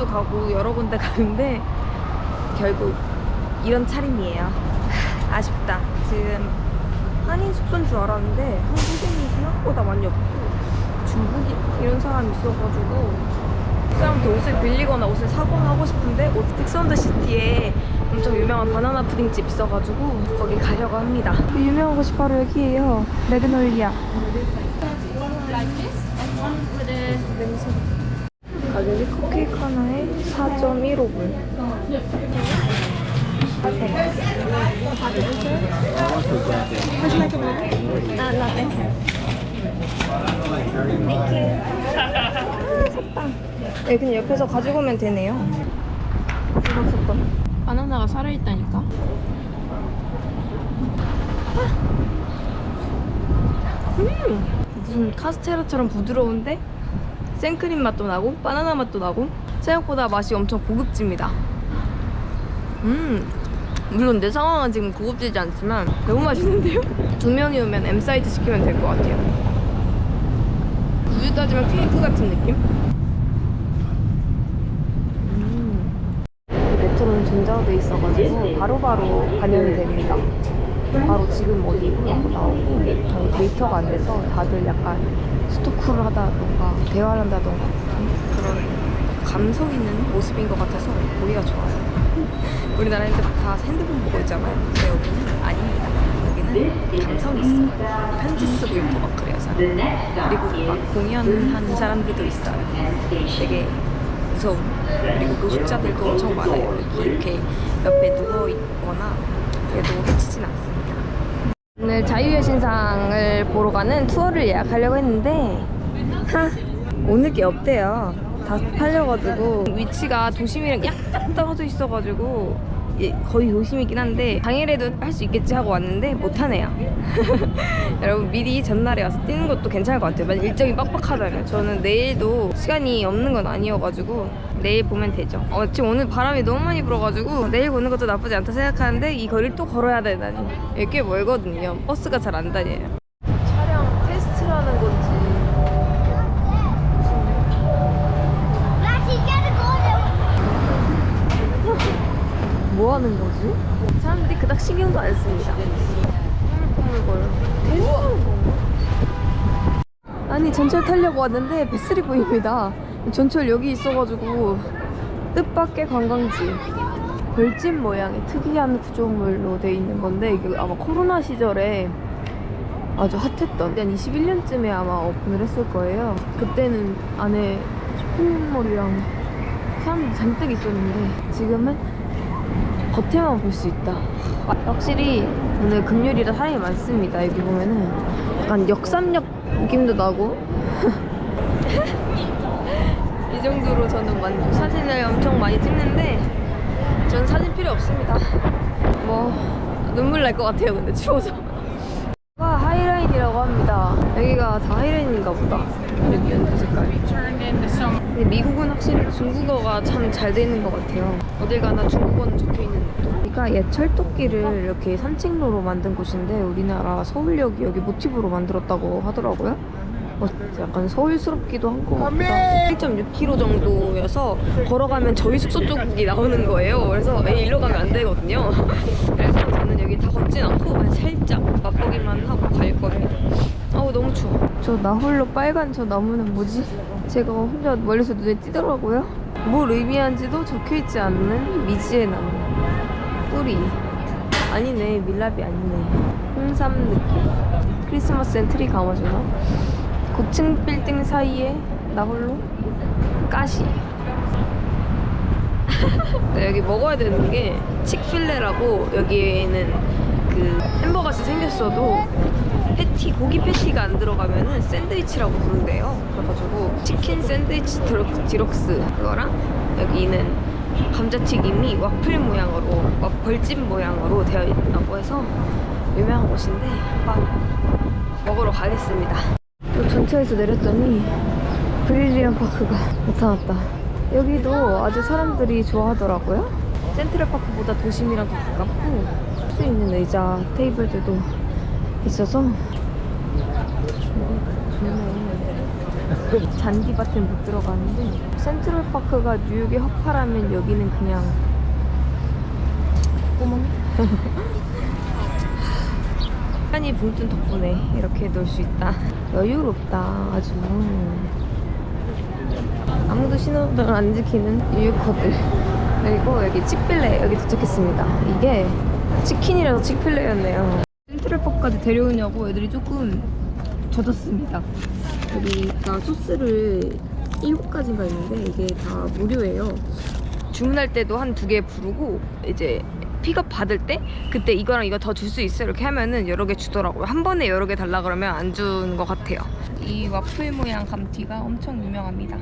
한입도 가고 여러 군데 가는데 결국 이런 차림이에요. 아쉽다. 지금 한인 숙소인 줄 알았는데 한국인이 생각보다 많이 없고 중국인 이런 사람이 있어가지고 그 사람한테 옷을 빌리거나 옷을 사거나 하고 싶은데 옷 텍스온더 시티에 엄청 유명한 바나나 푸딩집 있어가지고 거기 가려고 합니다. 그 유명한 곳이 바로 여기예요. 레드놀리아. 가격이 컵케이크 하나에 4.15불. 아, 라떼. 샀다. 네, 그냥 옆에서 가지고 오면 되네요. 들었었던. 바나나가 살아있다니까. 음! 무슨 카스테라처럼 부드러운데 생크림 맛도 나고 바나나 맛도 나고 생각보다 맛이 엄청 고급집니다. 음, 물론 내 상황은 지금 고급지지 않지만 너무 맛있는데요? 두 명이 오면 M 사이즈 시키면 될 것 같아요. 우유 따지면 케이크 같은 느낌? 음. 메트로는 전자돼 있어가지고 바로바로 반영이 됩니다. 바로 지금 어디 있냐고 나오고 저희 데이터가 안 돼서 다들 약간 스토크를 하다던가 대화를 한다던가 그런 감성 있는 모습인 것 같아서 보기가 좋아요. 우리나라 애들 다 핸드폰 보고 있잖아요. 근데 여기는 아닙니다. 여기는 감성이 있어요. 편지 쓰고 있고 막 그래요, 사람. 그리고 막 공연하는 사람들도 있어요. 되게 무서운. 그리고 노숙자들도 엄청 많아요. 여기 이렇게 옆에 누워 있거나 그래도 해치진 않습니다. 오늘 자유의 신상을 보러 가는 투어를 예약하려고 했는데 하, 오늘 게 없대요. 다 팔려가지고 위치가 도심이랑 약간 떨어져 있어가지고 예, 거의 도심이긴 한데 당일에도 할 수 있겠지 하고 왔는데 못하네요. 여러분 미리 전날에 와서 뛰는 것도 괜찮을 것 같아요. 만약 일정이 빡빡하다면 저는 내일도 시간이 없는 건 아니어가지고 내일 보면 되죠. 어, 지금 오늘 바람이 너무 많이 불어가지고 내일 보는 것도 나쁘지 않다 생각하는데 이 거리를 또 걸어야 되다니 여기 꽤 멀거든요. 버스가 잘 안 다녀요. 뭐 하는 거지? 사람들이 그닥 신경도 안 씁니다. 건가? 아니 전철 타려고 왔는데 뱃슬이 보입니다. 전철 여기 있어가지고 뜻밖의 관광지. 별집 모양의 특이한 구조물로 돼 있는 건데 이게 아마 코로나 시절에 아주 핫했던 한 21년쯤에 아마 오픈을 했을 거예요. 그때는 안에 쇼핑몰이랑 사람들이 잔뜩 있었는데 지금은 겉에만 볼 수 있다. 아, 확실히 오늘 금요일이라 사람이 많습니다. 여기 보면은 약간 역삼역 느낌도 나고 이 정도로 저는 완전 사진을 엄청 많이 찍는데 전 사진 필요 없습니다. 뭐 눈물 날 것 같아요. 근데 추워서. 와 하이라인이라고 합니다. 여기가 다 하이라인인가 보다. 여기 연두 색깔. 근데 미국은 확실히 중국어가 참잘돼 있는 것 같아요. 어딜 가나 중국어는 적혀 있는 것도. 여기가 옛 철도길을 이렇게 산책로로 만든 곳인데 우리나라 서울역이 여기 모티브로 만들었다고 하더라고요. 어, 약간 서울스럽기도 한 것 같기도 하고 1.6km 정도여서 걸어가면 저희 숙소 쪽이 나오는 거예요. 그래서 에이, 일로 가면 안 되거든요. 그래서 저는 여기 다 걷진 않고 그냥 살짝 맛보기만 하고 갈 겁니다. 아우 너무 추워. 저 나홀로 빨간 저 나무는 뭐지? 제가 혼자 멀리서 눈에 띄더라고요. 뭘 의미한지도 적혀있지 않는 미지의 나무. 뿌리. 아니네 밀랍이 아니네. 홍삼 느낌. 크리스마스엔 트리 감아주나? 고층 빌딩 사이에 나 홀로 가시. 네, 여기 먹어야 되는 게 칙필레라고 여기에는 그 햄버거같이 생겼어도 패티 고기 패티가 안 들어가면은 샌드위치라고 부른대요. 그래가지고 치킨 샌드위치 디럭- 디럭스 그거랑 여기는 감자튀김이 와플 모양으로 와- 벌집 모양으로 되어 있다고 해서 유명한 곳인데 한번 먹으러 가겠습니다. 또 전차에서 내렸더니 브릴리언 파크가 나타났다. 여기도 아주 사람들이 좋아하더라고요. 센트럴 파크보다 도심이랑 더 가깝고 할 수 있는 의자, 테이블들도 있어서 좋네. 잔디밭엔 못 들어가는데 센트럴파크가 뉴욕의 허파라면 여기는 그냥 구멍? 시간이 붕뜬 덕분에 이렇게 놀 수 있다 여유롭다 아주 아무도 신호등을 안 지키는 뉴요커들 그리고 여기 칙필레 여기 도착했습니다 이게 치킨이라서 센트럴파크 까지 데려오냐고 애들이 조금 젖었습니다. 여기가 소스를 7가지가 있는데 이게 다 무료예요. 주문할 때도 한 두 개 부르고 이제 픽업 받을 때 그때 이거랑 이거 더 줄 수 있어요 이렇게 하면은 여러 개 주더라고요. 한 번에 여러 개 달라 그러면 안준것 같아요. 이 와플 모양 감튀가 엄청 유명합니다.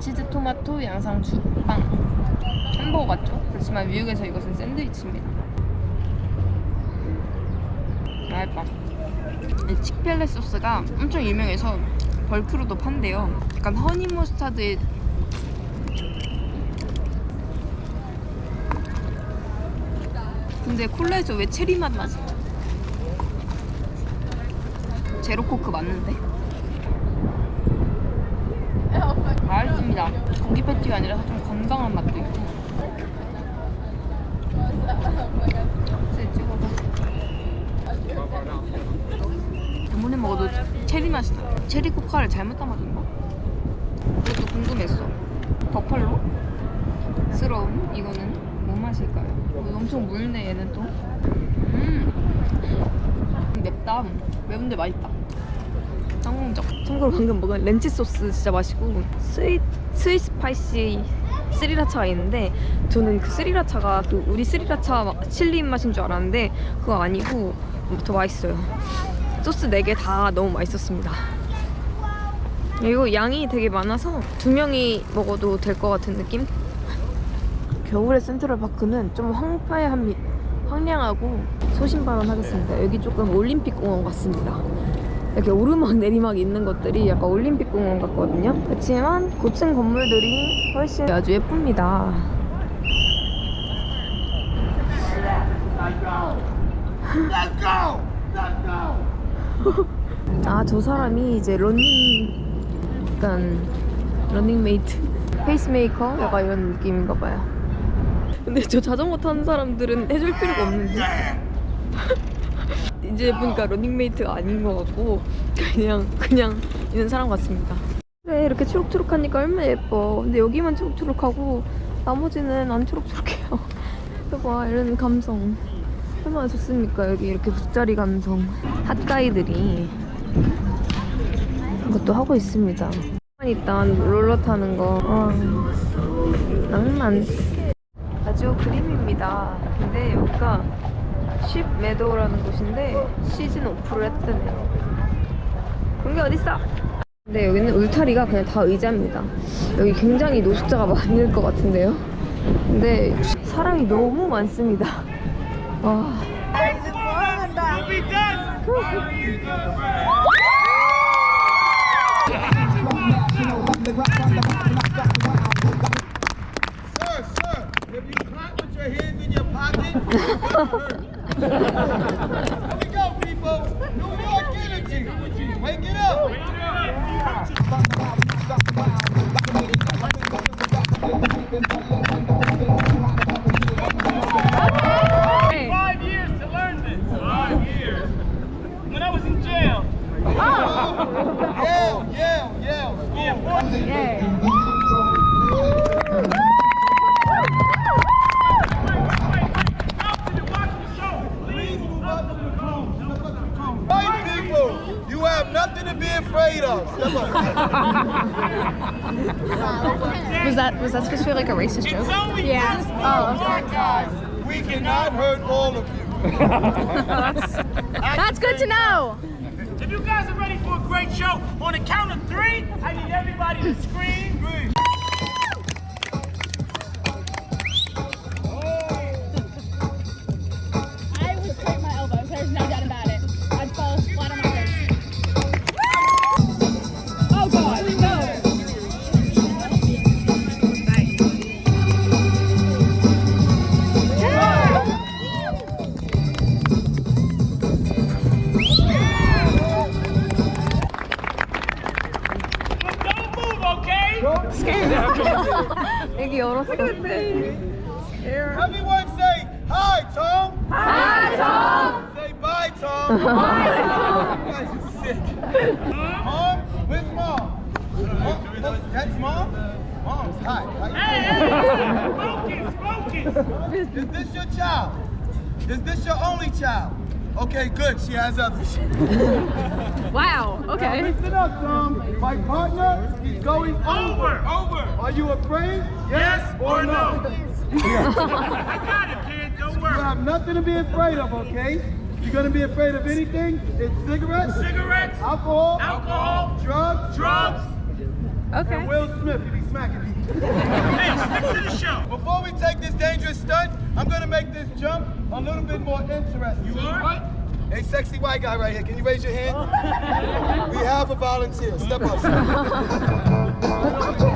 치즈 토마토 양상추 빵 햄버거 같죠? 그렇지만 미국에서 이것은 샌드위치입니다 라이빵 이 칙펠레 소스가 엄청 유명해서 벌크로도 판대요 약간 허니 머스타드에 근데 콜라에서 왜 체리 맛 나지? 제로 코크 맞는데? 맛있습니다. 고기 패티가 아니라 좀 건강한 맛도 있고. 제 찍어봐. 아무리 먹어도 체리 맛이 나. 체리 코카를 잘못 담아준가? 그것도 궁금했어. 버팔로? 스러운 이거는 뭐 맛일까요? 엄청 물네 얘는 또. 음. 맵다. 매운데 맛있다. 쌍문적. 참고로 방금 먹은 렌치 소스 진짜 맛있고 스윗 스윗 스파이시 스리라차가 있는데 저는 그 스리라차가 그 우리 스리라차 막 칠리 맛인 줄 알았는데 그거 아니고 더 맛있어요. 소스 4개 다 너무 맛있었습니다. 이거 양이 되게 많아서 두 명이 먹어도 될 것 같은 느낌? 겨울의 센트럴파크는 좀 황폐한 황량하고 소신발언 하겠습니다. 여기 조금 올림픽 공원 같습니다. 이렇게 오르막 내리막 있는 것들이 약간 올림픽 공원 같거든요. 그렇지만 고층 건물들이 훨씬 아주 예쁩니다. 아, 저 사람이 이제 러닝, 약간, 러닝메이트, 페이스메이커? 약간 이런 느낌인가 봐요. 근데 저 자전거 타는 사람들은 해줄 필요가 없는데. 이제 보니까 러닝메이트가 아닌 것 같고, 그냥, 그냥 있는 사람 같습니다. 그래, 이렇게 초록초록하니까 얼마나 예뻐. 근데 여기만 초록초록하고, 나머지는 안 초록초록해요. 봐봐, 이런 감성. 얼마나 좋습니까? 여기 이렇게 돗자리 감성. 핫가이들이 그것도 하고 있습니다. 일단 롤러 타는 거. 와, 낭만. 아주 그림입니다. 근데 여기가 쉽 메도우라는 곳인데 시즌 오프를 했다네요. 그런 게 어딨어? 근데 여기는 울타리가 그냥 다 의자입니다. 여기 굉장히 노숙자가 많을 것 같은데요. 근데 사람이 너무 많습니다. 와. Here we go, people. New York energy. Wake it up. Wake it up. Racist It's joke? only Yeah. Oh, close, guys. We cannot hurt all of you. That's good to know. If you guys are ready for a great show, on the count of three, I need everybody to scream. Your child? Okay, good. She has others. Wow. Okay. Now Okay. listen up, Tom. My partner is going over. Over. Are you afraid? Yes or no? I got it, kid. Don't You have nothing to be afraid of, okay? You're gonna be afraid of anything? It's cigarettes, Cigarettes, alcohol, alcohol, drugs, drugs. Okay. and Will Smith. You be smacking me. Hey, stick to the show. Before we take this dangerous stunt, I'm gonna make this jump a little bit more interesting. You are? Hey, sexy white guy right here. Can you raise your hand? we have a volunteer. Step up.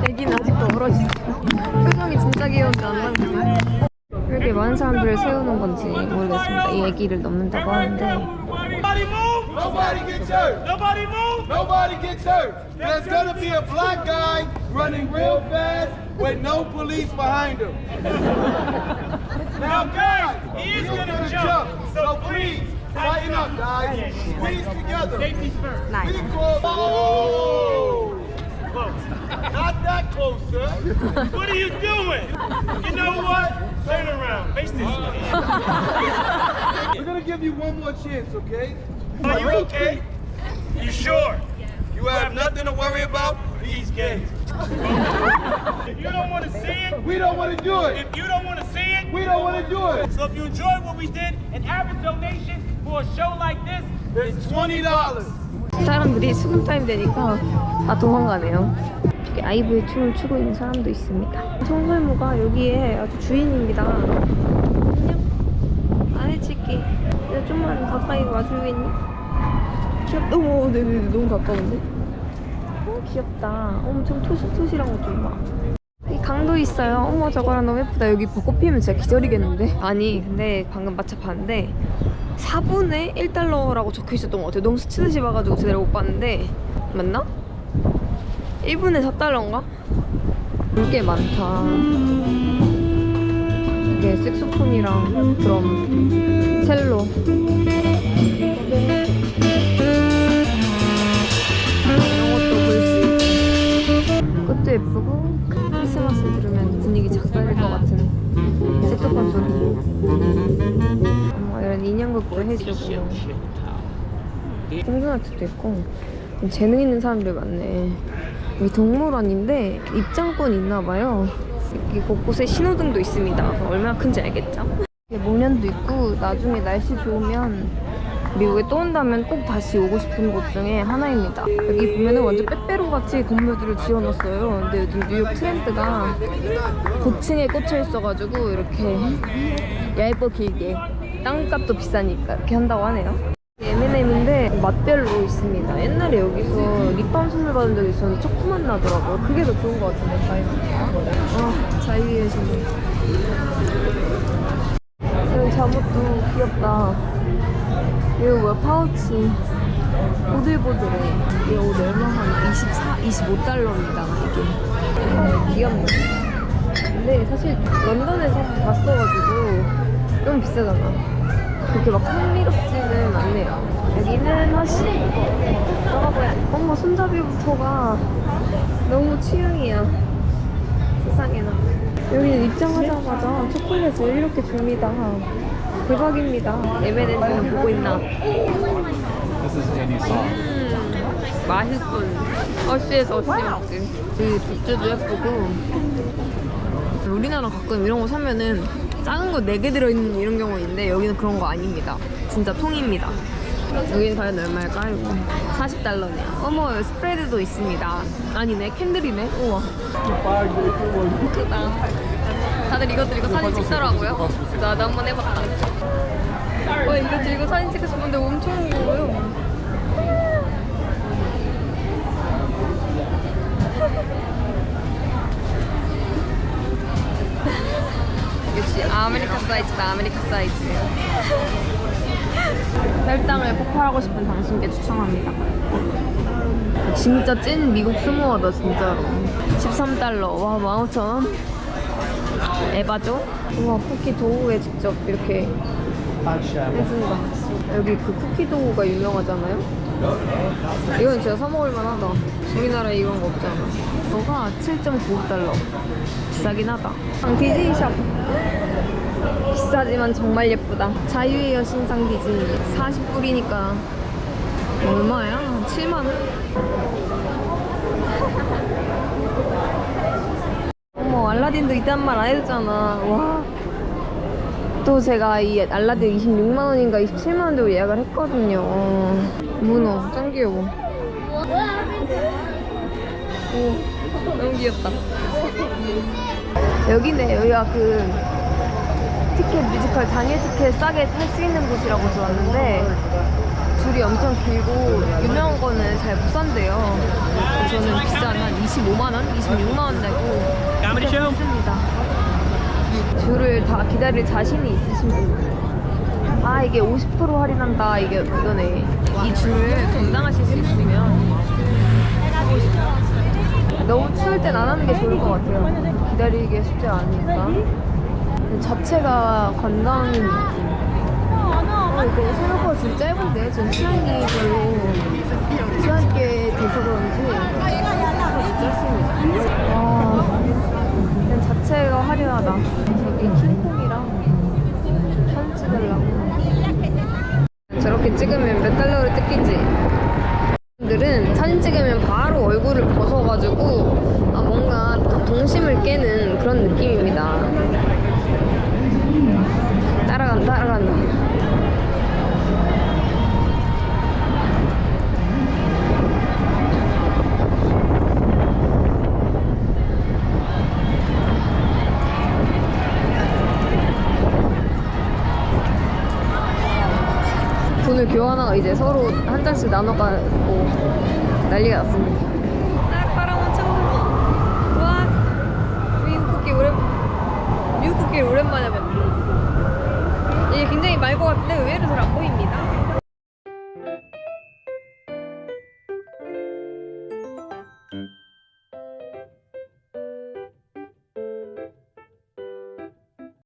애기는 아직도 얼어있어. 표정이 진짜 귀여운지 안 나오네. 이렇게 많은 사람들을 세우는 건지 모르겠습니다. 이 애기를 넘는다고 하는데 Nobody gets hurt. Nobody move. Nobody gets hurt. There's gonna be a black guy running real fast with no police behind him. Now, guys, he is he's gonna jump. So please, tighten up, guys. Squeeze together. Safety's first. Nice. close. Oh! Close. Not that close, sir. What are you doing? You know what? Turn around. Face this way. We're gonna give you one more chance, okay? Are you okay? You sure? You have nothing to worry about. He's gay. If you don't want to see it, We don't want to do it. if you don't want to see it, We don't want to do it. so if you enjoyed what we did, an average donation for a show like this twenty dollars. 사람들이 수금 타임 되니까 다 도망가네요. 이렇게 아이브의 춤을 추고 있는 사람도 있습니다. 청설모가 여기에 아주 주인입니다. 야, 좀만 가까이 와주겠니? 귀엽다. 어머, 네네, 너무 가까운데? 어, 귀엽다. 엄청 토실토실한 것 좀 봐. 이 강도 있어요. 어머, 저거랑 너무 예쁘다. 여기 벚꽃 피면 진짜 기절이겠는데? 아니, 근데 방금 마차 봤는데 4분의 1달러라고 적혀 있었던 것 같아요. 너무 스치듯이 봐가지고 제대로 못 봤는데 맞나? 1분의 4달러인가? 꽤 많다. 이게 색소폰이랑 드럼, 첼로. 이런 것도 볼수 있고 끝도 예쁘고 크리스마스 들으면 분위기 작살낼 것 같은 색소폰 소리. 뭐 이런 인형극도 해주고 공전아트도 있고 재능 있는 사람들 많네 여기 동물원인데 입장권 있나 봐요 여기 곳곳에 신호등도 있습니다 얼마나 큰지 알겠죠? 목련도 있고 나중에 날씨 좋으면 미국에 또 온다면 꼭 다시 오고 싶은 곳 중에 하나입니다. 여기 보면은 완전 빼빼로 같이 건물들을 지어놨어요. 근데 요즘 뉴욕 트렌드가 고층에 꽂혀 있어가지고 이렇게 얇고 길게 땅값도 비싸니까 이렇게 한다고 하네요. M&M인데 맛별로 있습니다. 옛날에 여기서 립밤 선물 받은 적이 있었는데 초코맛 나더라고요. 그게 더 좋은 것 같은데 과일. 아 자유의 신이. 이런 잠옷도 귀엽다. 이거 뭐야 파우치. 보들보들해. 이옷 얼마 한 24, 25달러입니다 이게. 어, 귀엽네. 근데 사실 런던에서 봤어가지고 좀 비싸잖아. 그렇게 막 흥미롭지는 않네요. 여기는 허쉬. 떠가봐야 어머, 손잡이부터가 너무 취향이야. 세상에나. 여기 입장하자마자 초콜릿을 이렇게 줍니다. 대박입니다. M&M을 보고 있나? 음, 맛있군. 허쉬에서 허쉬 먹지. 이 굿즈도 예쁘고. 우리나라 가끔 이런 거 사면은 작은 거 4개 들어있는 이런 경우 있는데 여기는 그런 거 아닙니다. 진짜 통입니다. 여기는 과연 얼마일까요? 40달러네요. 어머, 스프레드도 있습니다. 아니네, 캔들이네. 우와. 크다. 다들 이거 들고 사진 찍더라고요. 나도 한번 해봤다. 어, 이거 들고 사진 찍고 싶은데 엄청 무거워요. 역시 아메리카 사이즈다 아메리카 사이즈 혈당을 폭발하고 싶은 당신께 추천합니다. 진짜 찐 미국 스모어다 진짜로. 13달러. 와 15,000원? 에바죠? 우와 쿠키 도우에 직접 이렇게 해준다. 여기 그 쿠키 도우가 유명하잖아요? 이건 진짜 사먹을 만하다. 우리나라에 이런 거 없잖아. 이거가 7.9달러 비싸긴 하다 디즈니샵 비싸지만 정말 예쁘다 자유의 여신상 디즈니 40불이니까 얼마야? 7만원? 어머 알라딘도 이딴 말안 해줬잖아 와. 또 제가 이 알라딘 26만 원인가 27만 원 주고 예약을 했거든요 어. 문어 짱 귀여워 오 너무 귀엽다 여기네 여기가 그 티켓 뮤지컬 당일 티켓 싸게 살 수 있는 곳이라고 들었는데 줄이 엄청 길고 유명한 거는 잘 못 산대요 저는 비싼 한 25만 원, 26만 원 내고 티켓 샀습니다 줄을 다 기다릴 자신이 있으신 분. 아 이게 50% 할인한다 이게 이거네. 이 줄을 감당하실 수 있으면. 너무 추울 땐 안 하는 게 좋을 것 같아요. 기다리기 쉽지 않으니까. 자체가 느낌. 어, 이거 생각보다 줄 짧은데 전 취향이 별로 취향있게 돼서 그런지 짧습니다. 와. 일단 자체가 화려하다. 저기 킹콩이랑 사진 찍으려고. 저렇게 찍으면 몇 달러를 뜯기지? 들은 사진 찍으면 바로 얼굴을 벗어가지고 아 뭔가 또 동심을 깨는 그런 느낌입니다. 따라간다, 따라간다. 돈을 교환하고 이제 서로 한 잔씩 나눠가고 난리가 났습니다. 길 오랜만에 뵙네. 이게 굉장히 말고 같은데 의외로 잘 안 보입니다.